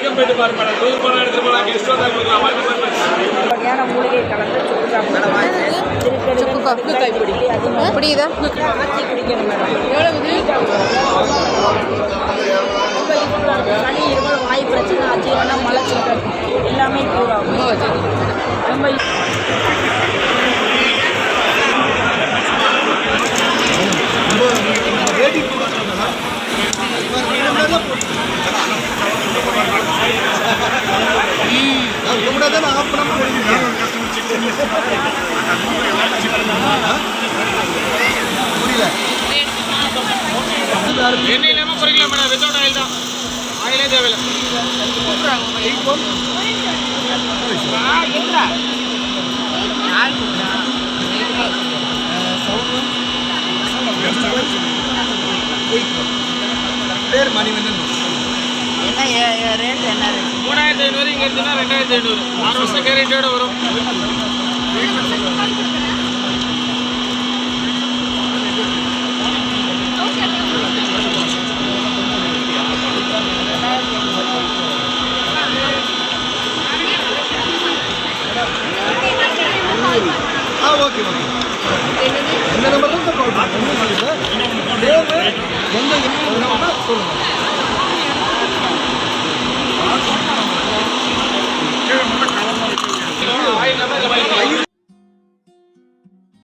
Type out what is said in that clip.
வரைக்கும் போயிட்டு பாரு மேடம். டூர் போனால் எடுத்துட்டு போகலாம் கெஸ்ட் வந்தால் கொடுக்கலாம். பாருங்க வகையான மூலிகை கலந்து சுக்கு காப்பி சுக்கு காப்பி கைப்பிடி இதை ஆச்சி குடிக்கணும் மேடம். ரொம்ப இருக்கும் சளி இருமல் வாய் பிரச்சனை அஜீரணம் மலச்சிக்கல். எல்லாமே க்யூர் ஆகும். ஓ சரி ரொம்ப எண்ணெய் இல்லாமல் குறைக்கலாம் மேடம் வித்தவுட் ஆயில் தான் ஆயிலே தேவையில்லை பேர் மணிவண்ணன் என்ன ரேட் என்ன ரெண்டாயிரத்தி ஐநூறு இங்கே இருந்துன்னா ரெண்டாயிரத்தி ஐநூறு. ஆறு வருஷம் கேரண்டியோட வரும். ஆ ஓகே ஓகே. இந்த நம்பர் தான் கால் பண்ணுங்க? பேர் எந்த என்ன சொல்லுங்க.